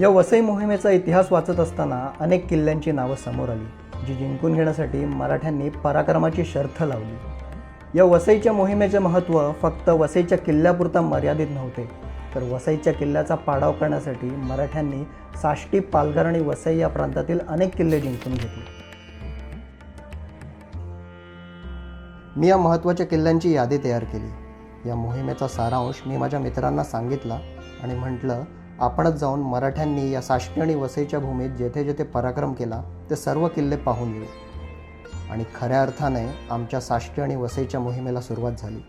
या वसई मोहिमेचा इतिहास वाचत असताना अनेक किल्ल्यांची नावं समोर आली जी जिंकून घेण्यासाठी मराठ्यांनी पराक्रमाची शर्थ लावली. या वसईच्या मोहिमेचे महत्त्व फक्त वसईच्या किल्ल्यापुरता मर्यादित नव्हते तर वसईच्या किल्ल्याचा पाडाव करण्यासाठी मराठ्यांनी साष्टी पालघर आणि वसई या प्रांतातील अनेक किल्ले जिंकून घेतले. मी या महत्त्वाच्या किल्ल्यांची यादी तयार केली. या मोहिमेचा सारांश मी माझ्या मित्रांना सांगितला आणि म्हटलं आपणच जाऊन मराठ्यांनी या साष्टी आणि वसईच्या भूमीत जेथे जेथे पराक्रम केला ते सर्व किल्ले पाहून येऊ आणि खऱ्या अर्थाने आमच्या साष्टी आणि वसईच्या मोहिमेला सुरुवात झाली.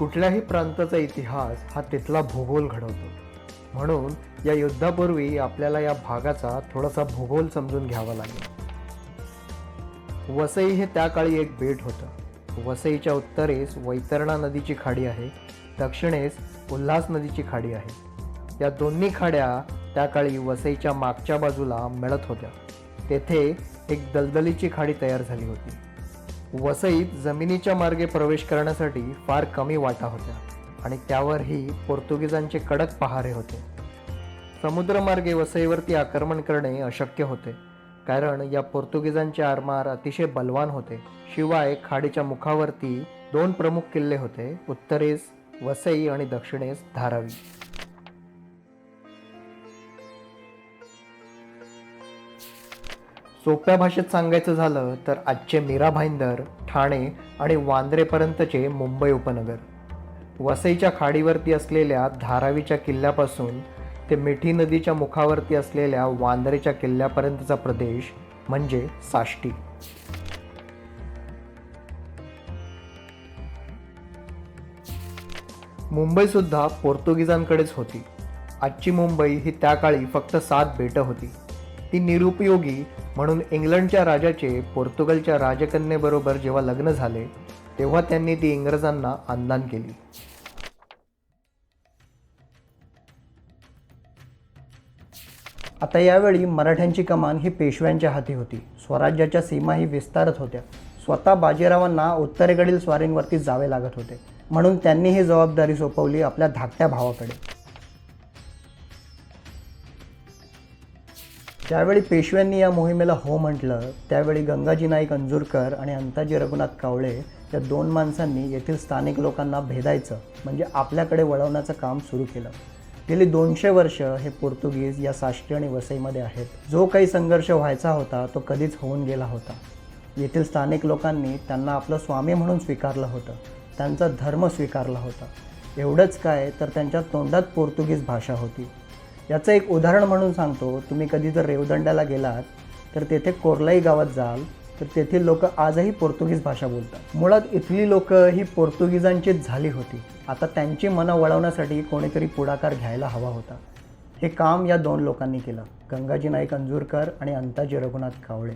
कुठल्याही प्रांताचा इतिहास हा तिथला भूगोल घडवतो. म्हणून या युद्धापूर्वी आपल्याला या भागाचा थोडासा भूगोल समजून घ्यावा लागेल. वसई हे त्या काळी एक बेट होतं. वसईच्या उत्तरेस वैतरणा नदीची खाडी आहे. दक्षिणेस उल्हास नदीची खाडी आहे. या दोन्ही खाड्या त्या काळी वसईच्या मागच्या बाजूला मिळत होत्या. तेथे एक दलदलीची खाडी तयार झाली होती. वसईत जमिनीच्या मार्गे प्रवेश करण्यासाठी फार कमी वाटा होत्या आणि त्यावरही पोर्तुगीजांचे कडक पहारे होते. समुद्रमार्गे वसईवरती आक्रमण करणे अशक्य होते कारण या पोर्तुगीजांचे आरमार अतिशय बलवान होते. शिवाय खाडीच्या मुखावरती दोन प्रमुख किल्ले होते उत्तरेस वसई आणि दक्षिणेस धारावी. सोप्या भाषेत सांगायचं झालं तर आजचे मीरा भाईंदर ठाणे आणि वांद्रेपर्यंतचे मुंबई उपनगर. वसईच्या खाडीवरती असलेल्या धारावीच्या किल्ल्यापासून ते मिठी नदीच्या मुखावरती असलेल्या वांद्रेच्या किल्ल्यापर्यंतचा प्रदेश म्हणजे साष्टी. मुंबईसुद्धा पोर्तुगीजांकडेच होती. आजची मुंबई ही त्या काळी फक्त सात बेटं होती. ती निरुपयोगी म्हणून इंग्लंडच्या राजाचे पोर्तुगलच्या राजकन्येबरोबर जेव्हा लग्न झाले तेव्हा त्यांनी ती इंग्रजांना आंदान केली. आता यावेळी मराठ्यांची कमान ही पेशव्यांच्या हाती होती. स्वराज्याच्या सीमाही विस्तारत होत्या. स्वतः बाजीरावांना उत्तरेकडील स्वारींवरती जावे लागत होते. म्हणून त्यांनी ही जबाबदारी सोपवली आपल्या धाकट्या भावाकडे. ज्यावेळी पेशव्यांनी या मोहिमेला हो म्हटलं. त्यावेळी गंगाजी नाईक अंजूरकर आणि अंताजी रघुनाथ कावळे या दोन माणसांनी येथील स्थानिक लोकांना भेदायचं म्हणजे आपल्याकडे वळवण्याचं काम सुरू केलं. गेली दोनशे वर्ष हे पोर्तुगीज या साष्टी आणि वसईमध्ये आहेत. जो काही संघर्ष व्हायचा होता तो कधीच होऊन गेला होता. येथील स्थानिक लोकांनी त्यांना आपलं स्वामी म्हणून स्वीकारलं होतं. त्यांचा धर्म स्वीकारला होता. एवढंच काय तर त्यांच्या तोंडात पोर्तुगीज भाषा होती. याचं एक उदाहरण म्हणून सांगतो. तुम्ही कधी जर रेवदंड्याला गेलात तर तेथे कोरलाई गावात जाल तर तेथील लोक आजही पोर्तुगीज भाषा बोलतात. मुळात इथली लोक ही पोर्तुगीजांचीच झाली होती. आता त्यांची मनं वळवण्यासाठी कोणीतरी पुढाकार घ्यायला हवा होता. हे काम या दोन लोकांनी केलं. गंगाजी नाईक अंजूरकर आणि अंताजी रघुनाथ कावळे.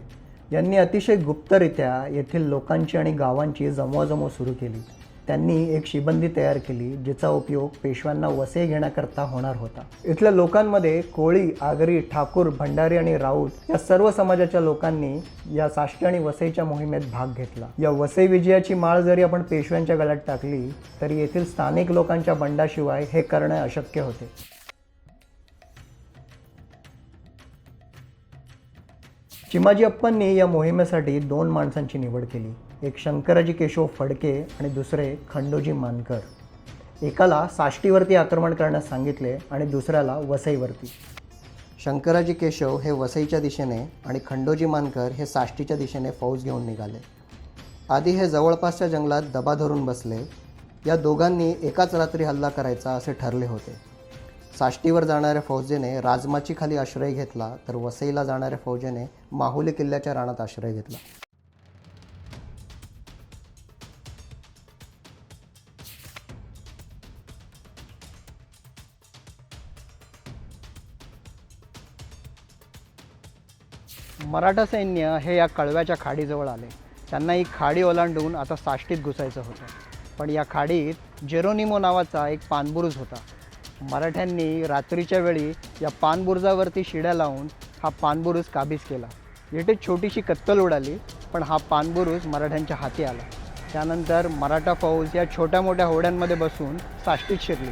यांनी अतिशय गुप्तरित्या येथील लोकांची आणि गावांची जमवाजमव सुरू केली. त्यांनी एक शिबंदी तयार केली जिचा उपयोग पेशव्यांना वसे घेण्याकरता होणार होता. इथल्या लोकांमध्ये कोळी आगरी ठाकूर भंडारी आणि राऊत या सर्व समाजाच्या लोकांनी या साष्टी आणि वसईच्या मोहिमेत भाग घेतला. या वसई विजयाची माळ जरी आपण पेशव्यांच्या गळ्यात टाकली तरी येथील स्थानिक लोकांच्या बंडाशिवाय हे करणे अशक्य होते. चिमाजी अप्पांनी या मोहिमेसाठी दोन माणसांची निवड केली. एक शंकराजी केशव फडके आणि दुसरे खंडोजी मानकर. एकाला साष्टीवरती आक्रमण करण्यास सांगितले आणि दुसऱ्याला वसईवरती. शंकराजी केशव हे वसईच्या दिशेने आणि खंडोजी मानकर हे साष्टीच्या दिशेने फौज घेऊन निघाले. आधी हे जवळपासच्या जंगलात दबा धरून बसले. या दोघांनी एकाच रात्री हल्ला करायचा असे ठरले होते. साष्टीवर जाणाऱ्या फौजेने राजमाची खाली आश्रय घेतला तर वसईला जाणाऱ्या फौजेने माहुली किल्ल्याच्या रानात आश्रय घेतला. मराठा सैन्य हे या कळव्याच्या खाडीजवळ आले. त्यांना ही खाडी ओलांडून आता साष्टीत घुसायचं होतं. पण या खाडीत जेरोनिमो नावाचा एक पानबुरुज होता. मराठ्यांनी रात्रीच्या वेळी या पानबुरुजावरती शिड्या लावून हा पानबुरुज काबीज केला. येथे छोटीशी कत्तल उडाली पण हा पानबुरुज मराठ्यांच्या हाती आला. त्यानंतर मराठा फौज या छोट्या मोठ्या होड्यांमध्ये बसून साष्टीत शिरली.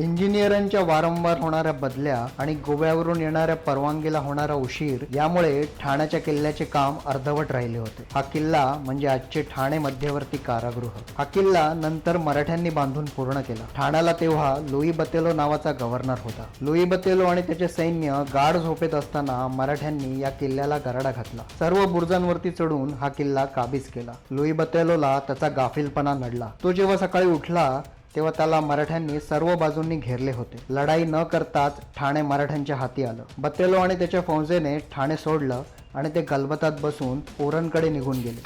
इंजिनियरांच्या वारंवार होणाऱ्या बदल्या आणि गोव्यावरून येणाऱ्या परवानगीला होणारा उशीर यामुळे ठाण्याच्या किल्ल्याचे काम अर्धवट राहिले होते. हा किल्ला म्हणजे आजचे ठाणे मध्यवर्ती कारागृह. हा किल्ला नंतर मराठ्यांनी बांधून पूर्ण केला. ठाण्याला तेव्हा लुई बतेलो नावाचा गव्हर्नर होता. लुई बतेलो आणि त्याचे सैन्य गाढ झोपेत असताना मराठ्यांनी या किल्ल्याला गराडा घातला. सर्व बुरुजांवरती चढून हा किल्ला काबीज केला. लुई बतेलोला त्याचा गाफीलपणा नडला. तो जेव्हा सकाळी उठला तेव्हा त्याला मराठ्यांनी सर्व बाजूंनी घेरले होते. लढाई न करताच ठाणे मराठ्यांच्या हाती आलं. बत्तेलो आणि त्याच्या फौजेने ठाणे सोडलं आणि ते गलबतात बसून ओरणकडे निघून गेले.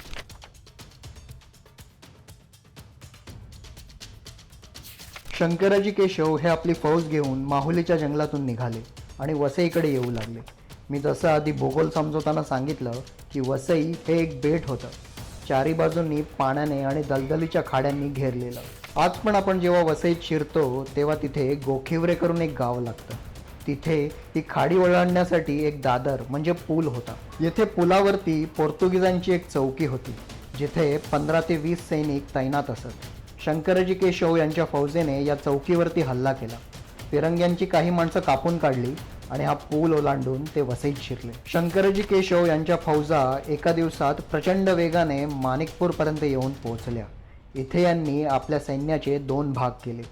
शंकराजी केशव हे आपली फौज घेऊन माहुलीच्या जंगलातून निघाले आणि वसईकडे येऊ लागले. मी जसं आधी भूगोल समजवताना सांगितलं की वसई हे एक बेट होतं. चारी बाजूंनी पाण्याने आणि दलदलीच्या खाड्यांनी घेरलेलं. आज पण आपण जेव्हा वसईत शिरतो तेव्हा तिथे गोखिवरे करून एक गाव लागतं. तिथे ही खाडी ओलांडण्यासाठी एक दादर म्हणजे पूल होता. येथे पुलावरती पोर्तुगीजांची एक चौकी होती जिथे पंधरा ते वीस सैनिक तैनात असत. शंकरजी केशव यांच्या फौजेने या चौकीवरती हल्ला केला. तिरंग्यांची काही माणसं कापून काढली आणि हा पूल ओलांडून ते वसईत शिरले. शंकरजी केशव यांच्या फौजा एका दिवसात प्रचंड वेगाने माणिकपूरपर्यंत येऊन पोहोचल्या. इथे यांनी आपल्या सैन्याचे दोन भाग केले.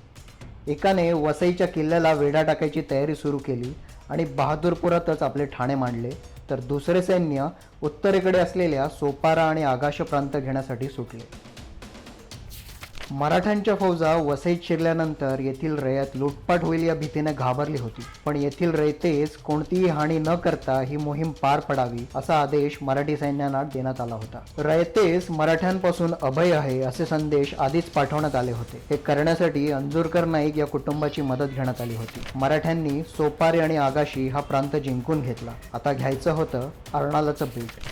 एकाने वसईच्या किल्ल्याला वेढा टाकायची तयारी सुरू केली आणि बहादूरपुरातच आपले ठाणे मांडले तर दुसरे सैन्य उत्तरेकडे असलेल्या सोपारा आणि आगाश प्रांत घेण्यासाठी सुटले. मराठ्यांच्या फौजा वसईत शिरल्यानंतर येथील रयत लुटपाट होईल या भीतीने घाबरली होती. पण येथील रयतेस कोणतीही हानी न करता ही मोहीम पार पडावी असा आदेश मराठी सैन्याला देण्यात आला होता. रयतेस मराठ्यांपासून अभय आहे असे संदेश आधीच पाठवण्यात आले होते. हे करण्यासाठी अंजुरकर नाईक या कुटुंबाची मदत घेण्यात आली होती. मराठ्यांनी सोपारी आणि आगाशी हा प्रांत जिंकून घेतला. आता घ्यायचं होतं अर्णालाचं बीट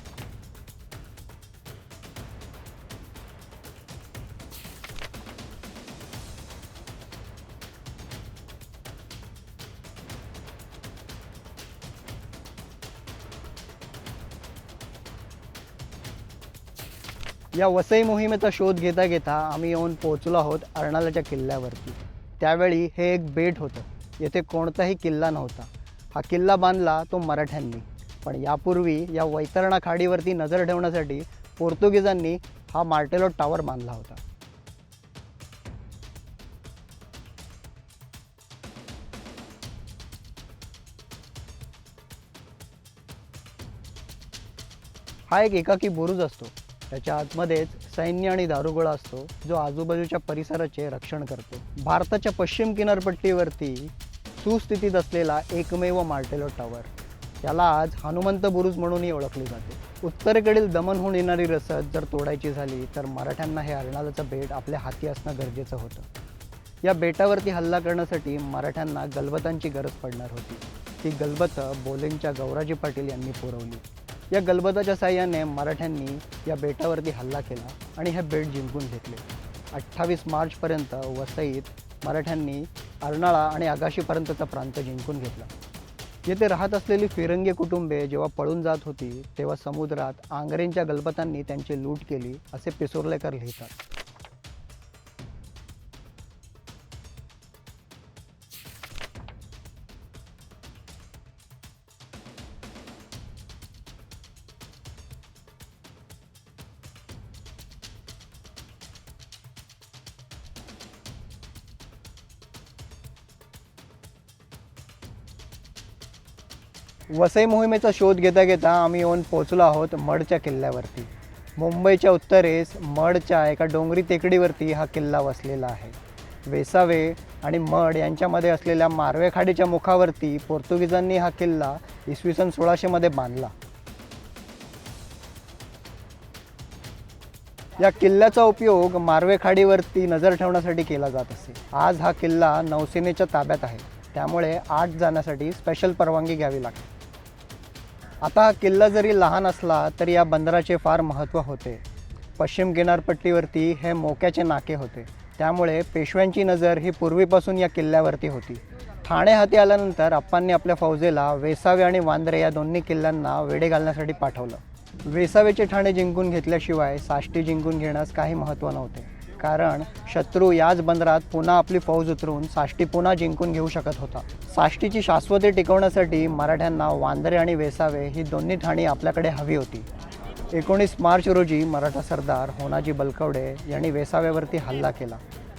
या वसई मोहिमेचा शोध घेता घेता आम्ही येऊन पोहोचलो आहोत अर्णालाच्या किल्ल्यावरती. त्यावेळी हे एक बेट होतं. येथे कोणताही किल्ला नव्हता. हा किल्ला बांधला तो मराठ्यांनी. पण यापूर्वी या वैतरणा खाडीवरती नजर ठेवण्यासाठी पोर्तुगीजांनी हा मार्टेलो टॉवर बांधला होता. हा एक एकाकी बुरुज असतो. त्याच्या आतमध्येच सैन्य आणि दारुगोळा असतो जो आजूबाजूच्या परिसराचे रक्षण करतो. भारताच्या पश्चिम किनारपट्टीवरती सुस्थितीत असलेला एकमेव मार्टेलो टॉवर. त्याला आज हनुमंत बुरुज म्हणूनही ओळखली जाते. उत्तरेकडील दमनहून येणारी रसद जर तोडायची झाली तर मराठ्यांना हे अर्नाळाचं बेट आपल्या हाती असणं गरजेचं होतं. या बेटावरती हल्ला करण्यासाठी मराठ्यांना गलबतांची गरज पडणार होती. ती गलबतं बोलेंच्या गौराजी पाटील यांनी पुरवली. या गलबताच्या साह्याने मराठ्यांनी या बेटावरती हल्ला केला आणि हे बेट जिंकून घेतले. अठ्ठावीस मार्चपर्यंत वसईत मराठ्यांनी अर्नाळा आणि आगाशीपर्यंतचा प्रांत जिंकून घेतला. येथे राहत असलेली फिरंगी कुटुंबे जेव्हा पळून जात होती तेव्हा समुद्रात आंग्रेंच्या गलबतांनी त्यांची लूट केली असे पिसोर्लेकर लिहितात. वसई मोहिमेचा शोध घेता घेता आम्ही येऊन पोचलो आहोत मडच्या किल्ल्यावरती. मुंबईच्या उत्तरेस मडच्या एका डोंगरी टेकडीवरती हा किल्ला वसलेला आहे. वेसावे आणि मड यांच्यामध्ये असलेल्या मारवे खाडीच्या मुखावरती पोर्तुगीजांनी हा किल्ला इसवी सन सोळाशेमध्ये बांधला. या किल्ल्याचा उपयोग मारवे खाडीवरती नजर ठेवण्यासाठी केला जात असे. आज हा किल्ला नौसेनेच्या ताब्यात आहे. त्यामुळे आठ जाण्यासाठी स्पेशल परवानगी घ्यावी लागते. आता हा किल्ला जरी लहान असला तरी या बंदराचे फार महत्त्व होते. पश्चिम किनारपट्टीवरती हे मोक्याचे नाके होते. त्यामुळे पेशव्यांची नजर ही पूर्वीपासून या किल्ल्यावरती होती. ठाणे हाती आल्यानंतर अप्पांनी आपल्या फौजेला वेसावे आणि वांद्रे या दोन्ही किल्ल्यांना वेढे घालण्यासाठी पाठवलं. वेसावेचे ठाणे जिंकून घेतल्याशिवाय साष्टी जिंकून घेण्यास काही महत्त्व नव्हते. कारण शत्रू याच बंदरात पुन्हा आपली फौज उतरून साष्टी पुन्हा जिंकून घेऊ शकत होता. साष्टीची शाश्वती टिकवण्यासाठी मराठ्यांना वांद्रे आणि वेसावे ही दोन्ही ठाणी आपल्याकडे हवी होती. एकोणीस मार्च रोजी मराठा सरदार होनाजी बलकवडे यांनी वेसाव्यावरती हल्ला केला.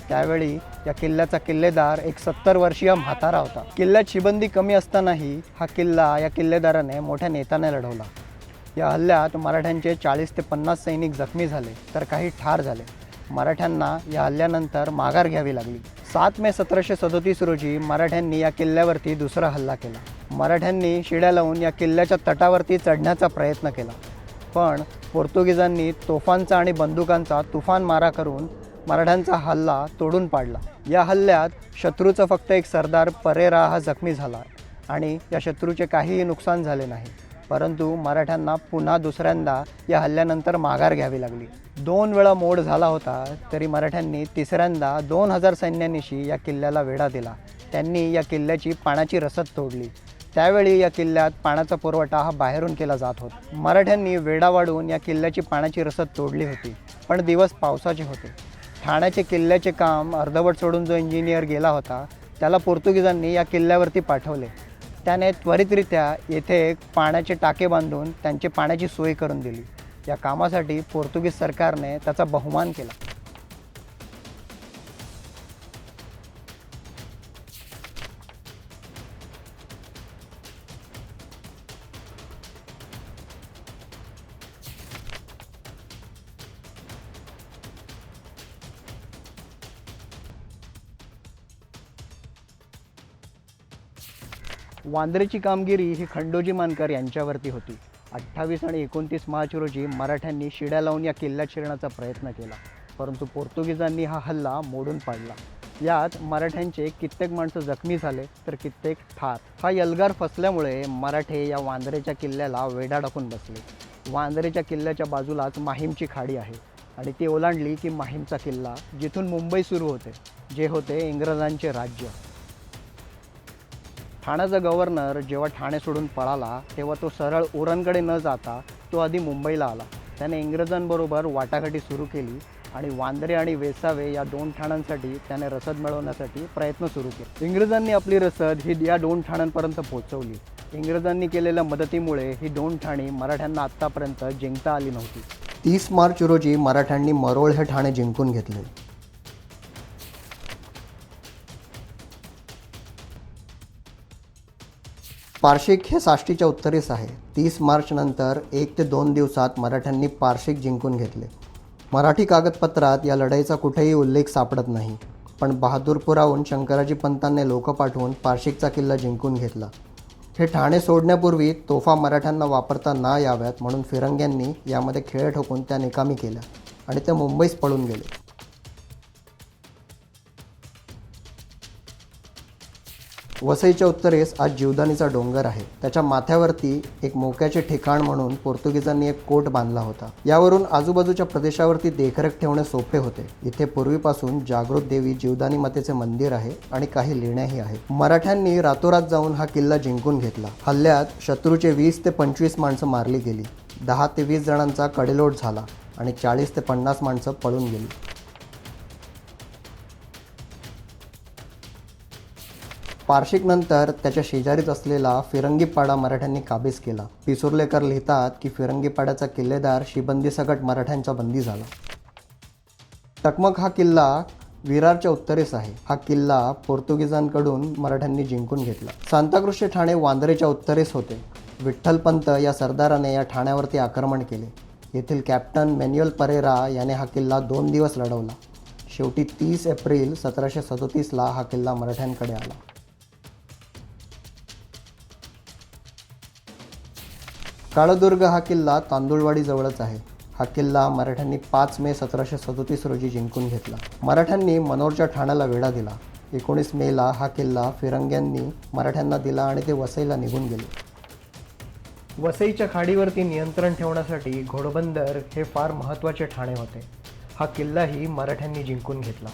त्यावेळी या किल्ल्याचा किल्लेदार एक सत्तर वर्षीय म्हातारा होता. किल्ल्यात शिबंदी कमी असतानाही हा किल्ला या किल्लेदाराने मोठ्या नेत्याने लढवला. या हल्ल्यात मराठ्यांचे चाळीस ते पन्नास सैनिक जखमी झाले तर काही ठार झाले. मराठ्यांना या हल्ल्यानंतर माघार घ्यावी लागली. सात मे सतराशे सदोतीस रोजी मराठ्यांनी या किल्ल्यावरती दुसरा हल्ला केला. मराठ्यांनी शिड्या लावून या किल्ल्याच्या तटावरती चढण्याचा प्रयत्न केला. पण पोर्तुगीजांनी तोफांचा आणि बंदुकांचा तुफान मारा करून मराठ्यांचा हल्ला तोडून पाडला. या हल्ल्यात शत्रूचा फक्त एक सरदार परेरा हा जखमी झाला आणि या शत्रूचे काहीही नुकसान झाले नाही. परंतु मराठ्यांना पुन्हा दुसऱ्यांदा या हल्ल्यानंतर माघार घ्यावी लागली. दोन वेळा मोड झाला होता तरी मराठ्यांनी तिसऱ्यांदा दोन हजार सैन्यानिशी या किल्ल्याला वेढा दिला. त्यांनी या किल्ल्याची पाण्याची रसद तोडली. त्यावेळी या किल्ल्यात पाण्याचा पुरवठा हा बाहेरून केला जात होता. मराठ्यांनी वेढा वाढवून या किल्ल्याची पाण्याची रसद तोडली होती पण दिवस पावसाचे होते. ठाण्याचे किल्ल्याचे काम अर्धवट सोडून जो इंजिनियर गेला होता त्याला पोर्तुगीजांनी या किल्ल्यावरती पाठवले. त्याने त्वरितरित्या येथे एक पाण्याचे टाके बांधून त्यांची पाण्याची सोय करून दिली. या कामासाठी पोर्तुगीज सरकारने त्याचा बहुमान केला. वांद्रेची कामगिरी ही खंडोजी मानकर यांच्यावरती होती. अठ्ठावीस आणि एकोणतीस मार्च रोजी मराठ्यांनी शिड्या लावून या किल्ला शिरण्याचा प्रयत्न केला. परंतु पोर्तुगीजांनी हा हल्ला मोडून पाडला. यात मराठ्यांचे कित्येक माणसं जखमी झाले तर कित्येक ठार. हा यलगार फसल्यामुळे मराठे या वांद्रेच्या किल्ल्याला वेढा टाकून बसले. वांद्रेच्या किल्ल्याच्या बाजूलाच माहीमची खाडी आहे आणि ती ओलांडली की माहीमचा किल्ला जिथून मुंबई सुरू होते जे होते इंग्रजांचे राज्य. ठाण्याचा गव्हर्नर जेव्हा ठाणे सोडून पळाला तेव्हा तो सरळ उरणकडे न जाता तो आधी मुंबईला आला. त्याने इंग्रजांबरोबर वाटाघाटी सुरू केली आणि वांद्रे आणि वेसावे या दोन ठाण्यांसाठी त्याने रसद मिळवण्यासाठी प्रयत्न सुरू केले. इंग्रजांनी आपली रसद ही या दोन ठाण्यांपर्यंत पोहोचवली. इंग्रजांनी केलेल्या मदतीमुळे ही दोन ठाणी मराठ्यांना आत्तापर्यंत जिंकता आली नव्हती. तीस मार्च रोजी मराठ्यांनी मरोळ हे ठाणे जिंकून घेतले. पार्शिक हे साष्टीच्या उत्तरेस आहे. तीस मार्चनंतर एक ते दोन दिवसात मराठ्यांनी पार्शिक जिंकून घेतले. मराठी कागदपत्रात या लढाईचा कुठेही उल्लेख सापडत नाही. पण बहादूरपुराहून शंकराजी पंतांनी लोक पाठवून पार्शिकचा किल्ला जिंकून घेतला. हे ठाणे सोडण्यापूर्वी तोफा मराठ्यांना वापरता ना याव्यात म्हणून फिरंग्यांनी यामध्ये खेळ ठोकून त्या निकामी केल्या आणि त्या मुंबईस पळून गेले. वसईच्या उत्तरेस आज जीवदानीचा डोंगर आहे. त्याच्या माथ्यावरती एक मोक्याचे ठिकाण म्हणून पोर्तुगीजांनी एक कोट बांधला होता. यावरून आजूबाजूच्या प्रदेशावरती देखरेख ठेवणे सोपे होते. इथे पूर्वीपासून जागृत देवी जीवदानी मातेचे मंदिर आहे आणि काही लेण्याही आहेत. मराठ्यांनी रातोरात जाऊन हा किल्ला जिंकून घेतला. हल्ल्यात शत्रूचे वीस ते पंचवीस माणसं मारली गेली. दहा ते वीस जणांचा कडेलोट झाला आणि चाळीस ते पन्नास माणसं पळून गेली. पार्शिकनंतर त्याच्या शेजारीच असलेला फिरंगीपाडा मराठ्यांनी काबीज केला. पिसुर्लेकर लिहितात की फिरंगीपाड्याचा किल्लेदार शिबंदीसकट मराठ्यांचा बंदी झाला. टकमक हा किल्ला विरारच्या उत्तरेस आहे. हा किल्ला पोर्तुगीजांकडून मराठ्यांनी जिंकून घेतला. सांताक्रुजचे ठाणे वांद्रेच्या उत्तरेस होते. विठ्ठलपंत या सरदाराने या ठाण्यावरती आक्रमण केले. येथील कॅप्टन मॅन्युअल परेरा याने हा किल्ला दोन दिवस लढवला. शेवटी तीस एप्रिल सतराशे सदोतीसला हा किल्ला मराठ्यांकडे आला. काळदुर्ग हा किल्ला तांदुळवाडीजवळच आहे. हा किल्ला मराठ्यांनी पाच मे सतराशे सदोतीस रोजी जिंकून घेतला. मराठ्यांनी मनोरच्या ठाण्याला वेढा दिला. एकोणीस मेला हा किल्ला फिरंग्यांनी मराठ्यांना दिला आणि ते वसईला निघून गेले. वसईच्या खाडीवरती नियंत्रण ठेवण्यासाठी घोडबंदर हे फार महत्त्वाचे ठाणे होते. हा किल्लाही मराठ्यांनी जिंकून घेतला.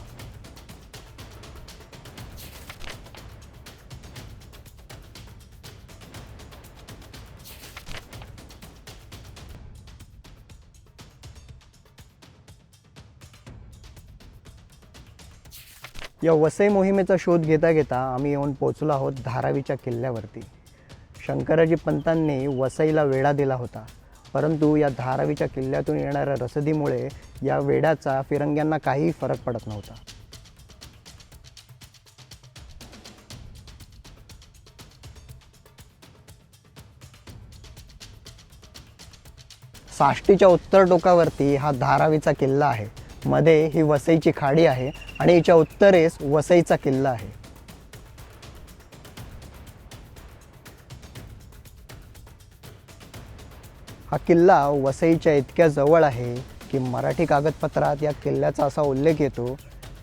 या वसई मोहिमेचा शोध घेता घेता आम्ही येऊन पोचलो आहोत धारावीच्या किल्ल्यावरती. शंकराजी पंतांनी वसईला वेढा दिला होता. परंतु या धारावीच्या किल्ल्यातून येणाऱ्या रसदीमुळे या वेढ्याचा फिरंग्यांना काहीही फरक पडत नव्हता. साष्टीच्या उत्तर टोकावरती हा धारावीचा किल्ला आहे. मध्ये ही वसईची खाडी आहे आणि हिच्या उत्तरेस वसईचा किल्ला आहे. हा किल्ला वसईच्या इतक्या जवळ आहे की मराठी कागदपत्रात या किल्ल्याचा असा उल्लेख येतो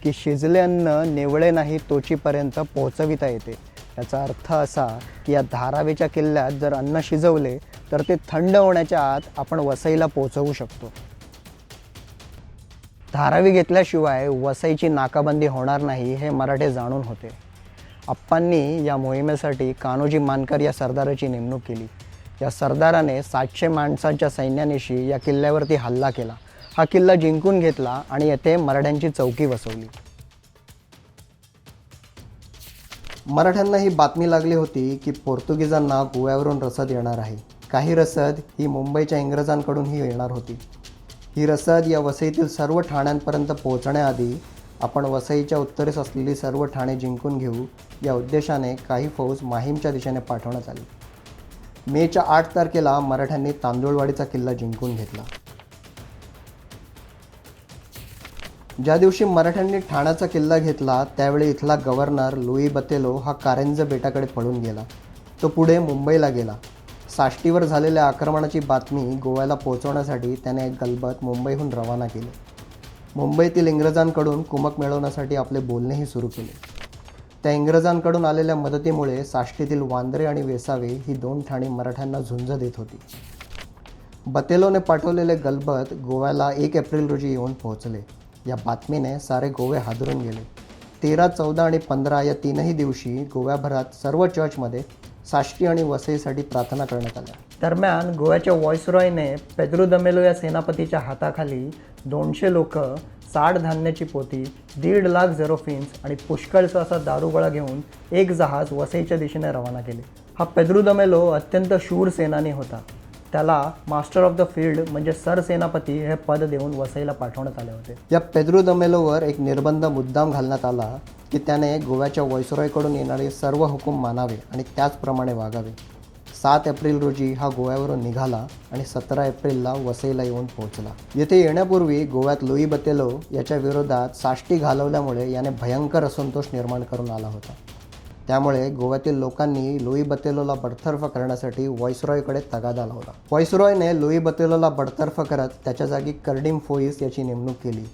की शिजले अन्न निवळे नाही तोचीपर्यंत पोहोचविता येते. याचा अर्थ असा की या धारावीच्या किल्ल्यात जर अन्न शिजवले तर ते थंड होण्याच्या आत आपण वसईला पोहोचवू शकतो. धारावी घेतल्याशिवाय वसईची नाकाबंदी होणार नाही हे मराठे जाणून होते. आप्पांनी या मोहिमेसाठी कान्होजी मानकर या सरदाराची नेमणूक केली. या सरदाराने सातशे माणसांच्या सैन्यानिशी या किल्ल्यावरती हल्ला केला. हा किल्ला जिंकून घेतला आणि येथे मराठ्यांची चौकी बसवली मराठ्यांना ही बातमी लागली होती की पोर्तुगीजांना गोव्यावरून रसद येणार आहे. काही रसद ही मुंबईच्या इंग्रजांकडूनही येणार होती. ही रसद या वसईतील सर्व ठाण्यांपर्यंत पोहोचण्याआधी आपण वसईच्या उत्तरेस असलेली सर्व ठाणे जिंकून घेऊ या उद्देशाने काही फौज माहीमच्या दिशेने पाठवण्यात आली. मेच्या आठ तारखेला मराठ्यांनी तांदूळवाडीचा किल्ला जिंकून घेतला. ज्या दिवशी मराठ्यांनी ठाण्याचा किल्ला घेतला त्यावेळी इथला गव्हर्नर लुई बतेलो हा कारंज बेटाकडे पळून गेला. तो पुढे मुंबईला गेला. साष्टीवर झालेल्या आक्रमणाची बातमी गोव्याला पोहोचवण्यासाठी त्याने एक गलबत मुंबईहून रवाना केले. मुंबईतील इंग्रजांकडून कुमक मिळवण्यासाठी आपले बोलणेही सुरू केले. त्या इंग्रजांकडून आलेल्या मदतीमुळे साष्टीतील वांद्रे आणि वेसावे ही दोन ठाणी मराठ्यांना झुंज देत होती. बतेलोने पाठवलेले गलबत गोव्याला एक एप्रिल रोजी येऊन पोहोचले. या बातमीने सारे गोवे हादरून गेले. तेरा चौदा आणि पंधरा या तीनही दिवशी गोव्याभरात सर्व चर्चमध्ये साष्टी आणि वसईसाठी प्रार्थना करण्यात आल्या. दरम्यान गोव्याच्या व्हॉइसरॉयने पेद्रू दमेलो या सेनापतीच्या हाताखाली दोनशे लोक साठ धान्याची पोती दीड लाख झेरोफिन्स आणि पुष्कळचा असा दारुगोळा घेऊन एक जहाज वसईच्या दिशेने रवाना केले. हा पेद्रू दमेलो अत्यंत शूर सेनानी होता. त्याला मास्टर ऑफ द फील्ड म्हणजे सरसेनापती हे पद देऊन वसईला पाठवण्यात आले होते. या पेद्रू दमेलोवर एक निर्बंध मुद्दाम घालण्यात आला की त्याने गोव्याच्या व्हायसरॉयकडून येणारे सर्व हुकूम मानावे आणि त्याचप्रमाणे वागावे. सात एप्रिल रोजी हा गोव्यावरून निघाला आणि सतरा एप्रिलला वसईला येऊन पोहोचला. येथे येण्यापूर्वी गोव्यात लुई बतेलो याच्या विरोधात साष्टी घालवल्यामुळे याने भयंकर असंतोष निर्माण करून आला होता. त्यामुळे गोव्यातील लोकांनी लुई बतेलोला बडतर्फ करण्यासाठी व्हॉइसरॉयकडे तगादा लावला. व्हॉइसरॉयने लुई बतेलोला बडतर्फ करत त्याच्या जागी कर्डिम फोईस याची नेमणूक केली.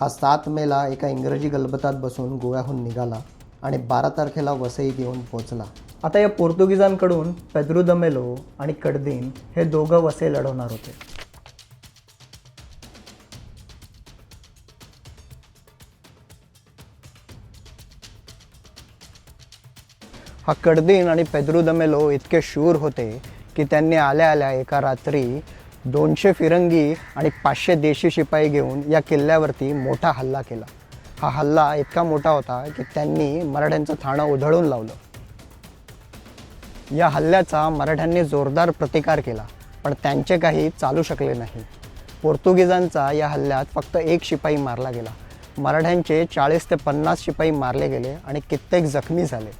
हा सात मेला एका इंग्रजी गलबतात बसून गोव्याहून निघाला आणि बारा तारखेला वसईत येऊन पोहोचला. आता या पोर्तुगीजांकडून पेद्रू दमेलो आणि कडदीन हे दोघं वसई लढवणार होते. हा कडदीन आणि पेद्रू दमेलो इतके शूर होते की त्यांनी आल्या आल्या एका रात्री दोनशे फिरंगी आणि पाचशे देशी शिपाई घेऊन या किल्ल्यावरती मोठा हल्ला केला. हा हल्ला इतका मोठा होता की त्यांनी मराठ्यांचं ठाणं उधळून लावलं. या हल्ल्याचा मराठ्यांनी जोरदार प्रतिकार केला पण त्यांचे काही चालू शकले नाही. पोर्तुगीजांचा या हल्ल्यात फक्त एक शिपाई मारला गेला. मराठ्यांचे चाळीस ते पन्नास शिपाई मारले गेले आणि कित्येक जखमी झाले.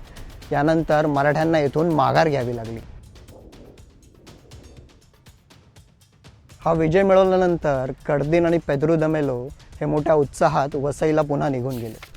यानंतर मराठ्यांना येथून माघार घ्यावी लागली. हा विजय मिळवल्यानंतर कडदीन आणि पेद्रू दमेलो हे मोठ्या उत्साहात वसईला पुन्हा निघून गेले.